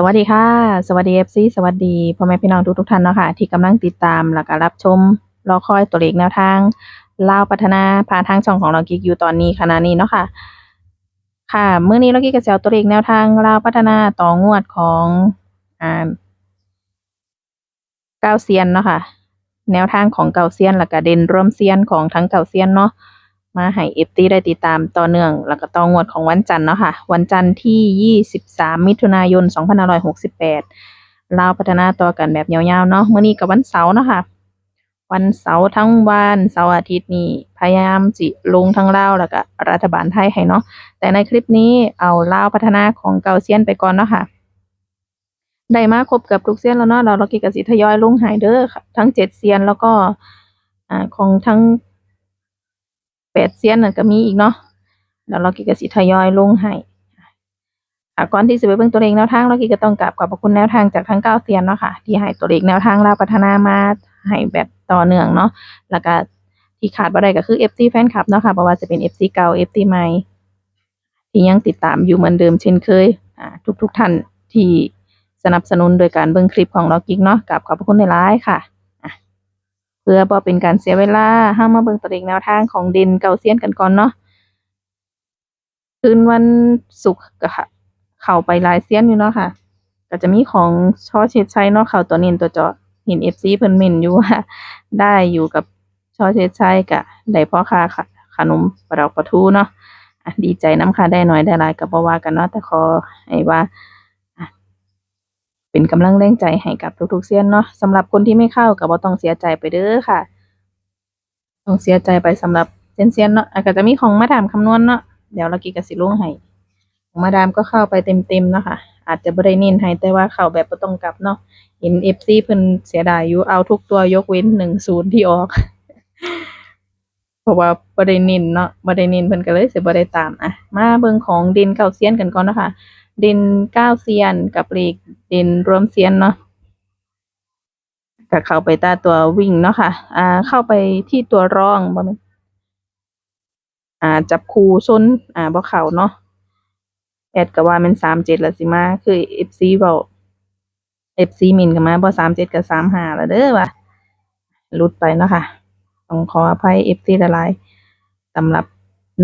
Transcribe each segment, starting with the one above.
สวัสดีค่ะ สวัสดี FC สวัสดีพ่อแม่พี่น้องทุกทุกท่านเนาะค่ะที่กำลังติดตามแล้วก็รับชมรอคอยตัวเลขแนวทางเล่าพัฒนาผ่านทางช่องของเรากิกอยู่ตอนนี้ขณะนี้เนาะค่ะ ค่ะเมื้อนี้เรากิกก็จะเอาตัวเลขแนวทางเล่าพัฒนาต่องวดของอ่าเก้าเซียนเนาะค่ะแนวทางของเก่าเซียนแล้วก็เด่นร่วมเซียนของทั้งเก่าเซียนเนาะ มาให้เอฟตีได้ติดตามต่อเนื่อง แล้วก็ต่องวดของวันจันทร์เนาะค่ะ วันจันทร์ที่ 23 มิถุนายน 2568ลาพัฒนาต่อกันแบบยาวๆเนาะเมื้อนี้กับวันเสาร์เนาะค่ะ วันเสาร์ทั้งวันเสาร์อาทิตย์นี่พยายามจิลงทั้งเล่าแล้วก็รัฐบาลไทยให้เนาะแต่ในคลิปนี้เอาเล่าพัฒนาของเกาเซียนไปก่อนเนาะค่ะได้มาครบกับทุกเซียนแล้วเนาะเราเรากิกสิทยอยลงหายเด้อค่ะทั้งเจ็ดเซียนแล้วก็อ่าของทั้ง ดเซียนนั่นก็มีอีกเนาะแล้วเรากิกสิทยอยลงให้อะก่อนที่จะไปเบิ่งตัวเลขแนวทางเรากิก็ต้องกราบขอบพระคุณแนวทางจากทั้งเก้าเซียนเนาะค่ะที่ให้ตัวเลขแนวทางเราพัฒนามาให้แบบต่อเนื่องเนาะแล้วก็ที่ขาดบ่ได้ก็คือ FC แฟนคลับเนาะค่ะบ่ว่าจะเป็น FC เก่า FC ใหม่ที่ยังติดตามอยู่เหมือนเดิมเช่นเคยอ่าทุกๆท่านที่สนับสนุนโดยการเบิ่งคลิปของเรากิกเนาะกราบขอบพระคุณหลายค่ะ พื่อบ่เป็นการเสียเวลาเฮามาเบิ่งตัวเลขแนวทางของเด่นเก่าเซียนกันก่อนเนาะคืนวันศุกร์ก็ค่ะเข้าไปลายเซียนอยู่เนาะค่ะ ก็จะมีของช่อเชดชัยเนาะเข้าตัวเน้นตัวเจาะเห็น FC เพิ่นเม่นอยู่ว่าได้อยู่กับช่อเชดชัยก็ได้พ่อค้าค่ะขนมปลาดอกปลาทูเนาะดีใจน้ำค่ะได้น้อยได้หลายก็บ่ว่ากันเนาะแต่ขอให้ว่า เป็นกำลังแรงใจให้กับทุกๆเซียนเนาะสำหรับคนที่ไม่เข้าก็บ่ต้องเสียใจไปเด้อค่ะ ต้องเสียใจไปสำหรับเซียนๆเนาะอะก็จะมีของมาดามคำนวณเนาะเดี๋ยวเรากิก็สิลงให้ของมาดามก็เข้าไปเต็มๆเนาะค่ะ อาจจะบ่ได้เน้นให้แต่ว่าเข้าแบบบ่ต้องกลับเนาะเห็น FC เพิ่นเสียดายอยู่เอาทุกตัวยกเว้น10ที่ออก เพราะว่าบ่ได้เน้นเนาะบ่ได้เน้นเพิ่นก็เลยเสิบ่ได้ตามอะมาเบิ่งของเด่นเก้าเซียนกันก่อนเนาะค่ะ ด่นเก้าเซียนกับเลขเด่นรวมเซียนเนาะก็เข้าไปตาตัววิ่งเนาะค่ะ อ่า เข้าไปที่ตัวร่องบ่มอ่า จับคูชนอ่าบ่เข้าเนาะ แอดก็ว่าม่น37แล้วสิมา คือ FC เว้า FC มินก็มาบ่37ก็35แล้วเด้อว่าลุดไปเนาะค่ะ ต้องขออภัย FC หลายสำหรับ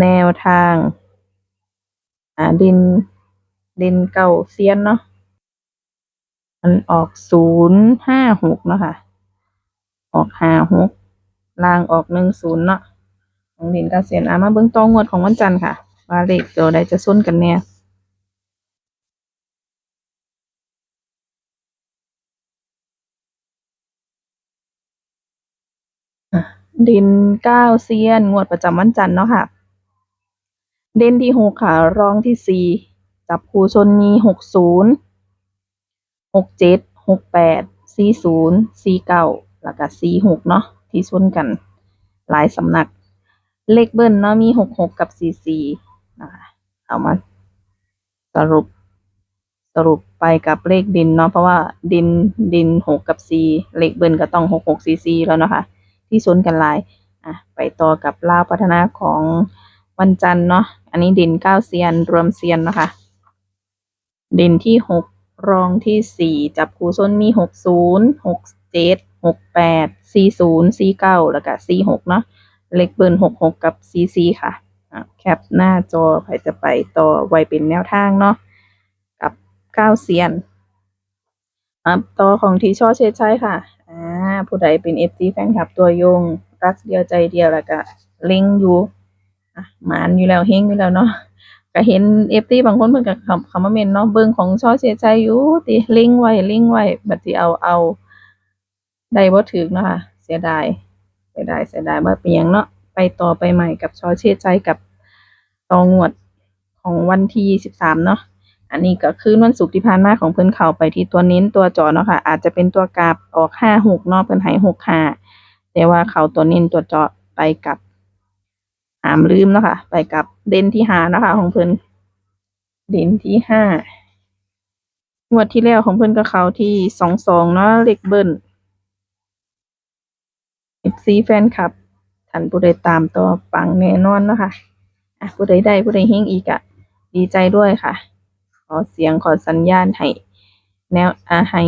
แนวทาง อ่าด่น เด่นเก้าเซียนเนาะมันออกศูนย์ห้าหกเนาะค่ะ ออกห้าหกลางออกหนึ่งศูนย์เนาะของเด่นเก้าเซียนอะมาเบิ่งตองวดของวันจันทร์ค่ะว่าเลขตัวใดจะส้นกันแน่อะเด่นเก้าเซียน งวดประจำวันจันทร์เนาะค่ะ เด่นที่หกค่ะ รองที่สี่ จับคู่ชนมีหกศูนย์หกเจ็ดหกแปดสี่ศูนย์สี่เก้าแล้วก็สี่หกเนาะที่ชนกันหลายสำนัก เลขเบิ้ลเนาะมีหกหกกับสี่สี่นะคะเอามาสรุปสรุปไปกับเลขดินเนาะเพราะว่าดินดินหกกับสี่เลขเบิ้ลก็ต้องหกหกสี่สี่แล้วเนาะค่ะที่ชนกันหลายอะไปต่อกับลาวพัฒนาของวันจันทร์เนาะ อันนี้ดินเก้าเซียนรวมเซียนนะคะ ดินที่หกรองที่สี่จับคู่ส้นมีหกศูนย์หกเจ็ดหกแปดสี่ศูนย์สี่เก้าแล้วก็สี่หกเนาะเลขเบิร์นหกหกกับสี่สี่ค่ะแคปหน้าจอใครจะไปต่อไว้เป็นแนวทางเนาะกับเก้าเซียนอะต่อของที่ช่อเชดใช่ค่ะอ่าผู้ใดเป็นเอฟซีแฟนคลับตัวยง รักเดียวใจเดียวแล้วก็เล็งอยู่อะหมานอยู่แล้วเฮงอยู่แล้วเนาะ ก็เห็นเอฟซีบางคนเพิ่นก็คำคำว่าเมนเนาะเบิ่งของช่อเสียใจอยู่ติลิงไว้ลิงไว้บัดสิเอาเอาได้บ่ถึกเนาะค่ะเสียดายเสียดายเสียดายบ่เป็นหยังเนาะไปต่อไปใหม่กับช่อเสียใจกับตองวดของวันที่23เนาะอันนี้ก็คืนวันศุกร์ที่ผ่านมาของเพิ่อนเข้าไปที่ตัวเน้นตัวจอเนาะค่ะอาจจะเป็นตัวกราฟออก56เนาะเพิ่นให้65แต่ว่าเข้าตัวเน้นตัวจาะไปกับ หามลืมเนาะค่ะ ไปกับเด่นที่ห้าเนาะค่ะของเพิ่นเด่นที่ห้างวดที่แล้วของเพิ่นก็เขาที่สองสองเนาะเลขเบิ้ลเอฟซีแฟนคลับท่านผู้ใดตามต่อปังแน่นอนเนาะค่ะอะผู้ใดได้ผู้ใดเฮงอีกอะดีใจด้วยค่ะ ขอเสียงขอสัญญาณให้แนวอ่าให้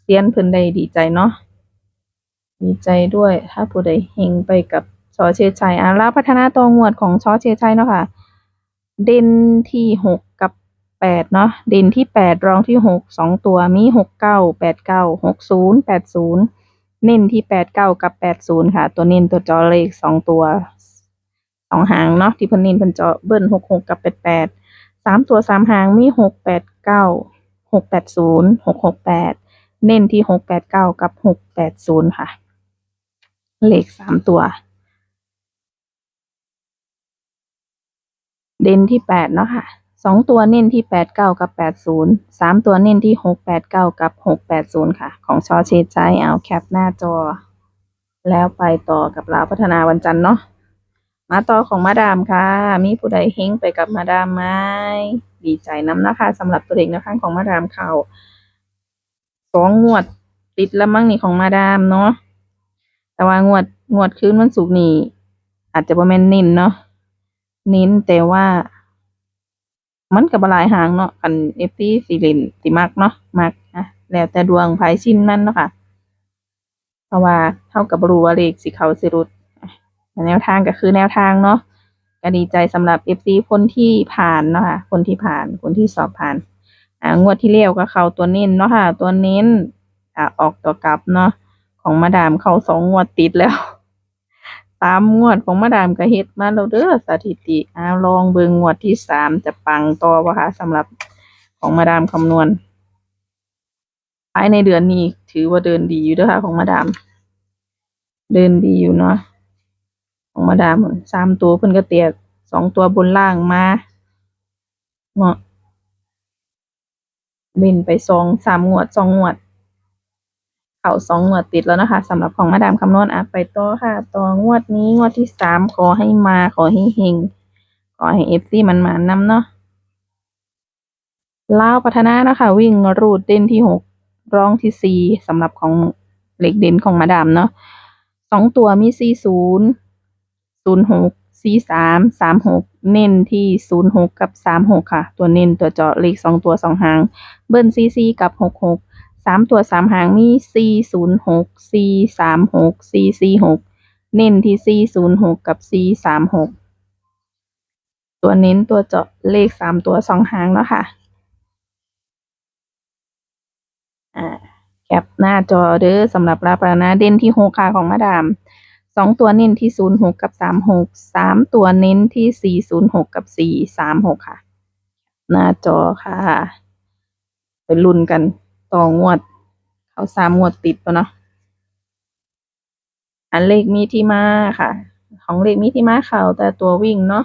เซียนเพิ่นได้ดีใจเนาะดีใจด้วยถ้าผู้ใดเฮงไปกับ ชอเชยชัยอ่าแล้วพัฒนาตัวงวดของชอเชยชัยเนาะค่ะ เด่นที่หกกับแปดเนาะเด่นที่แปดรองที่หกสองตัวมีหกเก้าแปดเก้าหกศูนย์แปดศูนย์เน้นที่แปดเก้ากับแปดศูนย์ค่ะ ตัวเน้นตัวจอเลขสองตัวสองหางเนาะที่เพิ่นเน้นเพิ่นจาะเบิ้ลหกหกกับแปดแปดสามตัวสามหางมีหกแปดเก้าหกแปดศูนย์หกหกแปดเน้นที่หกแปดเก้ากับหกแปดศูนย์ค่ะ เลขสามตัว เด่นที่แปดเนาะค่ะสองตัวเน้นที่แปดเก้ากับแปดศูนย์สามตัวเน้นที่หกแปดเก้ากับหกแปดศูนย์ค่ะ ของชอเชดใจเอาแคปหน้าจอ แล้วไปต่อกับลาวพัฒนาวันจันทร์เนาะมาต่อของมาดามค่ะ มีผู้ใดเฮงไปกับมาดามไหมดีใจน้ำนะคะสำหรับตัวเด็กนะคะของมาดามเขาสองงวดติดแล้วมั้งนี่ของมาดามเนาะแต่ว่างวดงวดคืนวันศุกร์นี่อาจจะบ่แม่นเน้นเนาะ เน้นแต่ว่า มันก็บ่หลายหางเนาะคัน FT สิเล่นสิมักเนาะมักนะแล้วแต่ดวงไผชินมันเนาะค่ะ เพราะว่าเท่ากับรูว่าเลขสิเขาสิรุดแนวทางก็คือแนวทางเนาะก็ดีใจสำหรับ FC คนที่ผ่านเนาะค่ะคนที่ผ่านคนที่สอบผ่านอ่างวดที่แล้วก็เข้าตัวเน้นเนาะค่ะ ตัวเน้นอ่าออกตัวกลับเนาะของมาดามเข้าสองงวดติดแล้ว สามงวดของมาดามก็เฮ็ดมาแล้วเด้อสถิติอ้าวลองเบิ่งงวดที่สามจะปังต่อบ่คะสำหรับของมาดามคำนวณภายในเดือนนี้ถือว่าเดินดีอยู่เด้อค่ะของมาดาม เดินดีอยู่เนาะของมาดามสามตัวเพิ่นก็เตียกสองตัวบนล่างมาเนาะเว้นไปสองสามงวดสองงวด ขาสองงวดติดแล้วนะคะสำหรับของมาดามคำนวณอะไปต่อค่ะ ต่องวดนี้งวดที่สามขอให้มาขอให้เฮงขอให้เอฟซีมันมานำเนาะลาวพัฒนานะคะ วิ่งรูดเด่นที่หกร้องที่สี่สำหรับของเหล็กเด่นของมาดามเนาะสองตัวมีสี่ศูนย์ศูนย์หกสี่สามสามหกเน้นที่ศูนย์หกกับสามหกค่ะ ตัวเน้นตัวเจาะเลขสองตัวสองหาง เบิ้ลซีซีกับหกหก สามตัวสามหางมีสี่ศูนย์หกสี่สามหกสี่สี่หกเน้นที่สี่ศูนย์หกกับสี่สามหกตัวเน้นตัวเจาะเลขสามตัวสองหางเนาะค่ะอ่าแคปหน้าจอเด้อสำหรับลาปานาเด่นที่หกค่ะของมาดามสองตัวเน้นที่ศูนย์หกกับสามหกสามตัวเน้นที่สี่ศูนย์หกกับสี่สามหกค่ะ หน้าจอค่ะ ไปลุ้นกัน ต่องวด เขาสามงวดติดแล้วเนาะอันเลขมีที่มาค่ะ ของเลขมีที่มาเขาแต่ตัววิ่งเนาะ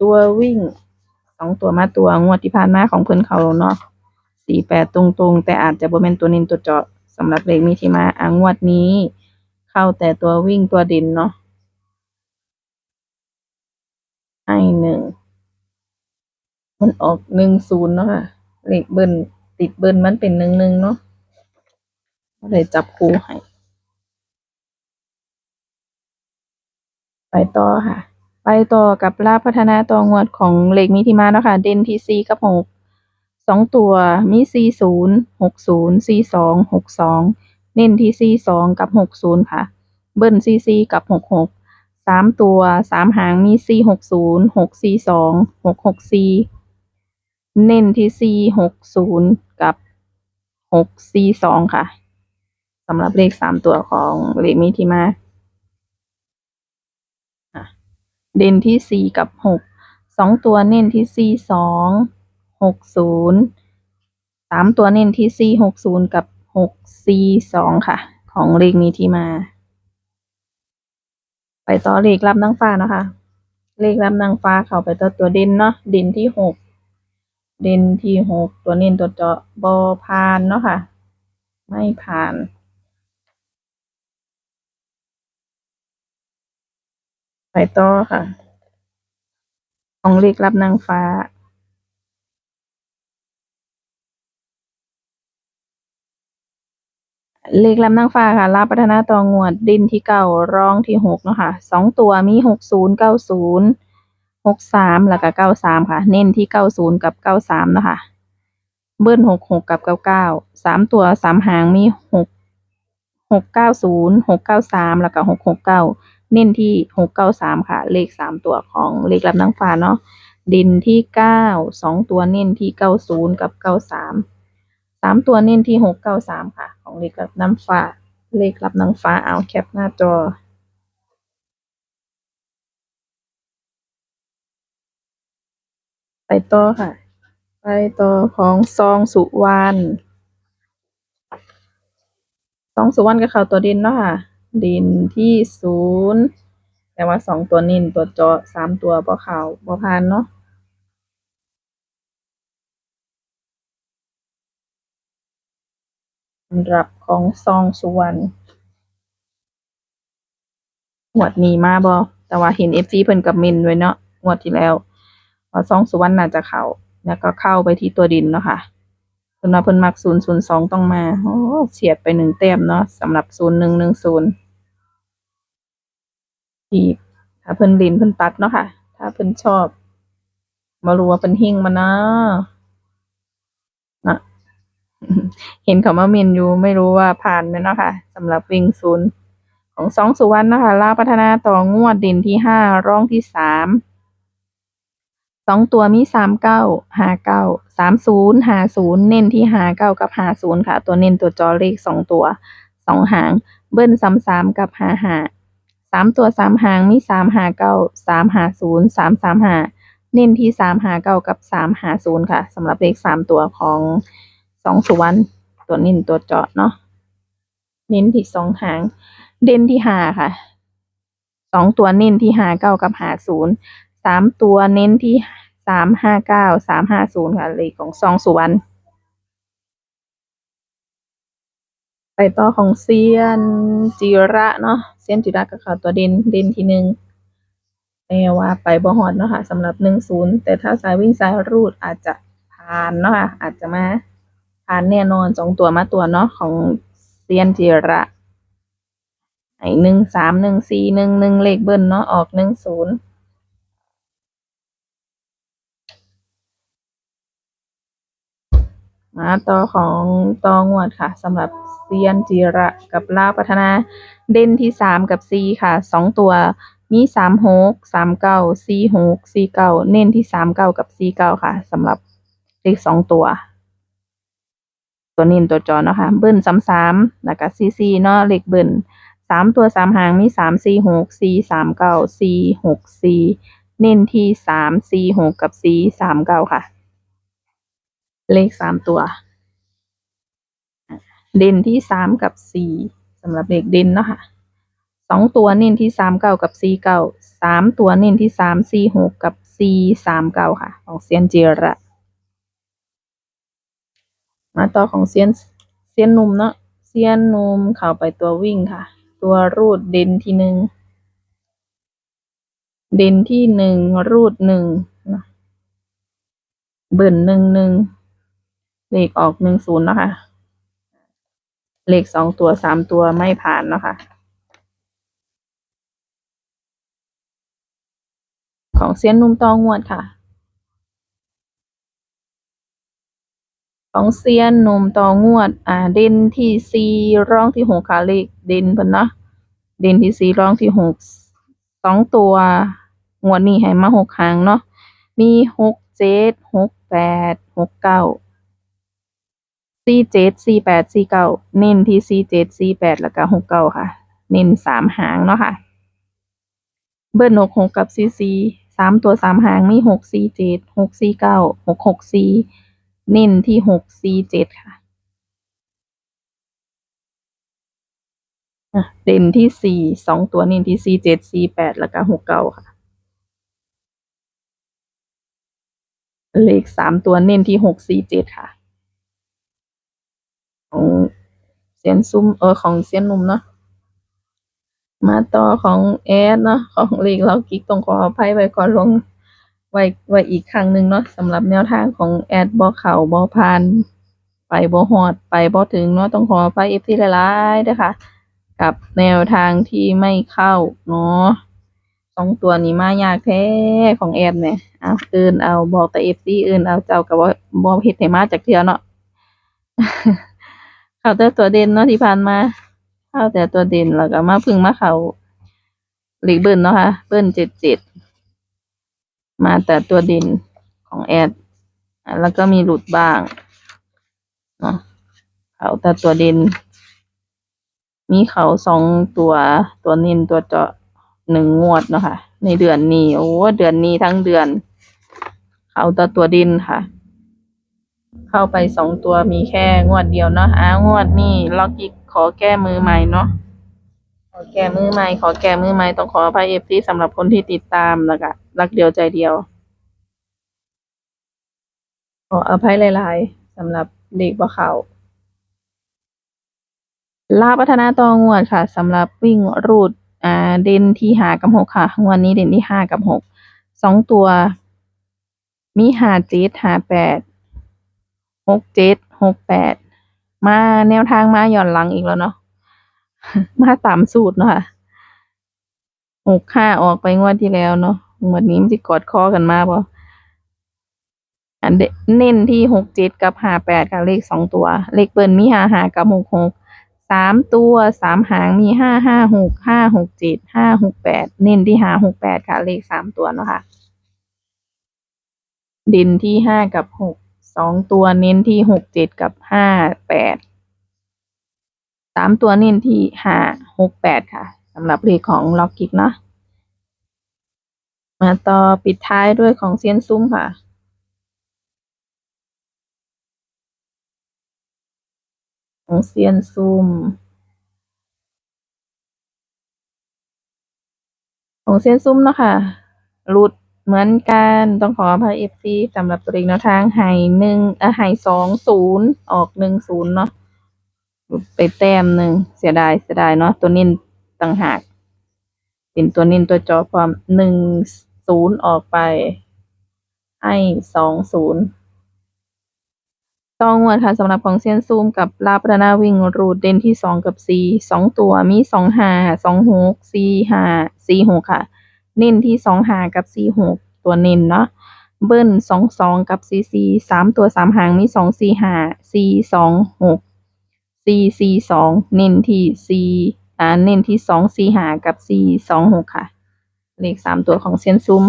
ตัววิ่งสองตัวมาตัวงวดที่ผ่านมาของเพิ่นเขาเนาะสี่แปดตรงๆ แต่อาจจะบ่แม่นตัวน้นตัวเจาะสำหรับเลขมีที่มาอ่างวดนี้ เข้าแต่ตัววิ่งตัวด่นเนาะให้หนึ่งมันออกหนึ่งศูนย์เนาะค่ะเลขเบิ้ล ติดเบิ้ลมันเป็นหนึ่งหนึ่งเนาะก็เลยจับคู่ให้ ไปต่อค่ะ ไปต่อกับลาบพัฒนาต่องวดของเลขมีที่มาเนาะค่ะ เด่นที่สี่กับหกสองตัวมีสี่ศูนย์หกศูนย์สี่สองหกสองเน้นที่สี่สองกับหกศูนย์ค่ะ เบิ้ลสี่สี่กับหกหกสามตัวสามหางมีสี่หกศูนย์หกสี่สองหกหกสี่ เน้นที่สี่หกศูนย์กับหกสี่สองค่ะสำหรับเลขสามตัวของเลขมีที่มาเด่นที่สี่กับหกสองตัวเน้นที่สี่สองหกศูนย์สามตัวเน้นที่สี่หกศูนย์กับหกสี่สองค่ะ ของเลขนี้ที่มา ไปต่อเลขรับนางฟ้าเนาะคะ เลขรับนางฟ้าเข้าไปต่อตัวเด่นเนาะเด่นที่หก เด่นที่หกตัวเน้นตัวเจาะบอพานเนาะค่ะ ไม่ผ่าน ไปต่อค่ะ ของเลขรับนางฟ้า เลขรับนางฟ้าค่ะ รับพัฒนาต่องวดดินที่เก้ารองที่หกเนาะค่ะสองตัวมีหกศูนย์เก้าศูนย์ หกสามแล้วก็เก้าสามค่ะ เน้นที่เก้าศูนย์กับเก้าสามเนาะค่ะเบิ้ลหกหกกับเก้าเก้าสามตัวสามหางมีหกหกเก้าศูนย์หกเก้าสามแล้วก็หกหกเก้าเน้นที่หกเก้าสามค่ะ เลขสามตัวของเลขรับนางฟ้าเนาะด่นที่เก้าสองตัวเน้นที่เก้าศูนย์กับเก้าสามสามตัวเน้นที่หกเก้าสามค่ะ ของเลขรับน้ำฟ้า เลขรับนางฟ้าเอาแคปหน้าจอ ไปต่อค่ะ ไปต่อของซองสุวรรณซองสุวรรณกับเขาตัวด่นเนาะค่ะด่นที่ศูนย์แต่ว่าสองตัวนินตัวเจาะสามตัวบ่เขาบ่ผ่านเนาะสำหรับของซองสุวรรณงวดนี้มาบ่แต่ว่าเห็น FC เพิ่นกับเมนไว้เนาะงวดที่แล้ว ว่าซองสุวรรณน่าจะเข้า แล้วก็เข้าไปที่ตัวดินเนาะค่ะเพิ่นว่าเพิ่นมักศูนย์ศูนย์สองต้องมาโอ้เฉียดไปหนึ่งแต้มเนาะสำหรับศูนย์หนึ่งหนึ่งศูนย์ที่ถ้าเพิ่นเล่นเพิ่นตัดเนาะค่ะ ถ้าเพิ่นชอบ มารู้ว่าเพิ่นหิ้งมานะนะเห็นเขามาเมนอยู่ไม่รู้ว่าผ่านไหมเนาะค่ะสำหรับวิ่งศูนย์ของสองสุวรรณนะคะลาพัฒนาต่องวดเด่นที่ห้าร่องที่สาม องตัวมีสามเก้าหาเก้าสามศูนย์หาศูนย์เน้นที่หาเก้ากับหาศูนย์ค่ะ ตัวเน้นตัวจอเลขสองตัวสองหาง เบิ้ลซ้ำสามกับหาหาสามตัวสามหางมีสามหาเก้าสามหาศูนย์สามสามหาเน้นที่สามหาเก้ากับสามหาศูนย์ค่ะสำหรับเลขสามตัวของสองสุวรรณตัวเน้นตัวเจาะเนาะเน้นที่สองหาง เด่นที่หาค่ะสองตัวเน้นที่หาเก้ากับหาศูนย์สามตัวเน้นที่ สามห้าเก้าสามห้าศูนย์ค่ะเลขของซองสุวรรณไปต่อของเซียนจิระเนาะเซียนจิระกับเขาตัวเด่นเด่นที่หนึ่งแต่ว่าไปบ่ฮอดเนาะค่ะสำหรับหนึ่งศูนย์แต่ถ้าสายวิ่งสายรูดอาจจะผ่านเนาะค่ะอาจจะมาผ่านแน่นอนสองตัวมาตัวเนาะของเซียนจิระไอหนึ่งสามหนึ่งสี่หนึ่งหนึ่งเลขเบิ้ลเนาะออกหนึ่งศูนย์ มาต่อของตองวดค่ะสำหรับเซียนจิระกับลาวพัฒนา เด่นที่สามกับสี่ค่ะสองตัวมีสามหกสามเก้าสี่หกสี่เก้าเน้นที่สามเก้ากับสี่เก้าค่ะสำหรับเลขสองตัว ตัวเน้นตัวจอเนาะค่ะเบิ้ลซ้ำสามแล้วก็ซีซีเนาะเลขเบิ้ลสามตัวสามหางมีสามสี่หกสี่สามเก้าสี่หกสี่เน้นที่สามสี่หกกับสี่สามเก้าค่ะ เลขสามตัว เด่นที่สามกับสี่สำหรับเลขเด่นเนาะค่ะสองตัวเน้นที่สามเก้ากับสี่เก้าสามตัวเน้นที่สามสี่หกกับสี่สามเก้าค่ะ ของเซียนเจระมาต่อของเซียนเซียนหนุ่มเนาะเซียนหนุ่มเข้าไปตัววิ่งค่ะ ตัวรูดเด่นที่หนึ่งเด่นที่หนึ่งรูดหนึ่งเบิ่นหนึ่งหนึ่ง เลขออกหนึ่งศูนย์เนาะคะ เลขสองตัวสามตัวไม่ผ่านเนาะคะ ของเซียนนุ่มตองวดค่ะ ของเซียนนุ่มตองวด อ่า เด่นที่สี่ร่องที่หกค่ะเลขเด่นเพิ่นเนาะเด่นที่สี่ร่องที่หกสองตัวงวดนี้ให้มาหกหางเนาะมีหกเจ็ดหกแปดหกเก้า สี่เจ็ดสี่แปดสี่เก้าเน้นที่สี่เจ็ดสี่แปดแล้วก็หกเก้าค่ะ เน้นสามหางเนาะค่ะ เบิ้ลหกหกกับสี่สี่สามตัวสามหางมีหกสี่เจ็ดหกสี่เก้าหกหกสี่เน้นที่หกสี่เจ็ดค่ะอะเด่นที่สี่สองตัวเน้นที่สี่เจ็ดสี่แปดแล้วก็หกเก้าค่ะเลขสามตัวเน้นที่หกสี่เจ็ดค่ะ ของเซียนซุ่มเออของเซียนหนุ่มเนาะมาต่อของแอดเนาะของเลขเรากิกต้องขออภัยไว้ก่อนลงไว้ไว้อีกครั้งหนึ่งเนาะสำหรับแนวทางของแอดบ่เข้าบ่ผ่านไปบ่ฮอดไปบ่ถึงเนาะต้องขออภัย FC หลายๆเด้อค่ะกับแนวทางที่ไม่เข้าเนาะสองตัวนี้มายากแท้ของแอดเนี่ยเอาเอิ้นเอาบอกแต่ FC เอิ้นเอาเจ้าก็บ่บ่เฮ็ดให้มาจักเทื่อเนาะ เขาแต่ตัวเด่นเนาะที่ผ่านมา เข้าแต่ตัวเด่นแล้วก็มาพึ่งมาเขาหลีกเบิ้ลเนาะค่ะเบิ้ลเจ็ดเจ็ดมาแต่ตัวเด่นของแอดแล้วก็มีหลุดบ้างเนาะเขาแต่ตัวเด่นมีเขาสองตัวตัวน้นตัวเจาะหนึ่งงวดเนาะค่ะ ในเดือนนี้โอ้เดือนนี้ทั้งเดือน เขาแต่ตัวเด่นค่ะ เข้าไปสองตัวมีแค่งวดเดียวเนาะอ้างวดนี้ล็อกอีกขอแก้มือใหม่เนาะขอแก้มือใหม่ขอแก้มือใหม่ต้องขออภัยเอฟซีสำหรับคนที่ติดตามแล้วก็รักเดียวใจเดียว ขออภัยหลายๆสำหรับเด็กบ่เขาลาพัฒนาตองวดค่ะสำหรับวิ่งรูดอ่าเด่นที่ห้ากับหกค่ะงวดนี้เด่นที่ห้ากับหกสองตัว มีห้าเจ็ดห้าแปด กเจ็ดหกแปดมาแนวทางมาหย่อนหลังอีกแล้วเนาะมาตามสูตรเนาะค่ะหกห้าออกไปงวดที่แล้วเนาะงวดนี้มันจะกอดคอกันมาบ่อันเดเน้นที่หกเจ็ดกับห้าแปดค่ะเลขสองตัว เลขเบิ้ลมีห้าห้ากับหกหกสามตัวสามหางมีห้าห้าหกห้าหกเจ็ดห้าหกแปดเน้นที่ห้าหกแปดค่ะ เลขสามตัวเนาะค่ะด่นที่ห้ากับหก สองตัวเน้นที่หกเจ็ดกับห้าแปดสามตัวเน้นที่ห้าหกแปดค่ะสำหรับเลขของล็อกกิกเนาะมาต่อปิดท้ายด้วยของเซียนซุ้มค่ะ ของเซียนซุ้มของเซียนซุ้มเนาะค่ะหลุด เหมือนกันต้องขออภัยเอฟซีสำหรับตัวเลขแนวทางไห้หนึ่งเออไห้สองศูนย์ออกหนึ่งศูนย์เนาะไปแต้มหนึ่งเสียดายเสียดายเนาะตัวนิ่นต่างหาก เป็นตัวนิ่นตัวจอความหนึ่งศูนย์ออกไปให้สองศูนย์ต้องวดค่ะสำหรับของเซียนซูมกับลาปรนาวิ่งรูดเด่นที่สองกับสี่สองตัวมีสองหาสองหกสี่หาสี่หกค่ะ เน้นที่สองหากับสี่หกตัวเน้นเนาะเบิ้ลสองสองกับสี่สี่สามตัวสามหางมีสองสี่หาสี่สองหกสี่สี่สองเน้นที่สี่อ่าเน้นที่สองสี่หากับสี่สองหกค่ะ เลขสามตัวของเซียนซุ้ม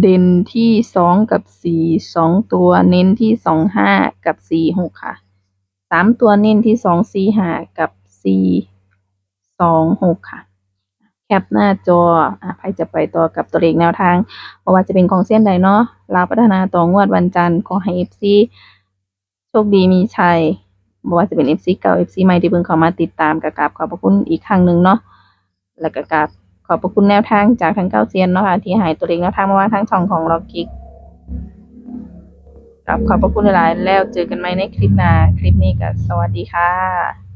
เด่นที่สองกับสี่สองตัว เน้นที่สองห้ากับสี่หกค่ะ สามตัวเน้นที่สองสี่หากับสี่สองหกค่ะ แคปหน้าจออะใครจะไปต่อกับตัวเลขแนวทางเพราะว่าจะเป็นของเส้นใดเนาะลาพัฒนาต่องวดวันจันทร์ขอให้เอฟซีโชคดีมีชัยบ่ว่าจะเป็นเอฟซีเก่าเอฟซีใหม่ที่เพิ่งเข้ามาติดตามกราบขอบพระคุณอีกครั้งหนึ่งเนาะแล้วก็กราบขอบพระคุณแนวทางจากทางเก้าเซียนเนาะค่ะที่หายตัวเลขแนวทางมาวางทางช่องของล็อกกิก ครับขอบพระคุณหลายแล้วเจอกันใหม่ในคลิปหน้า คลิปนี้ก็สวัสดีค่ะ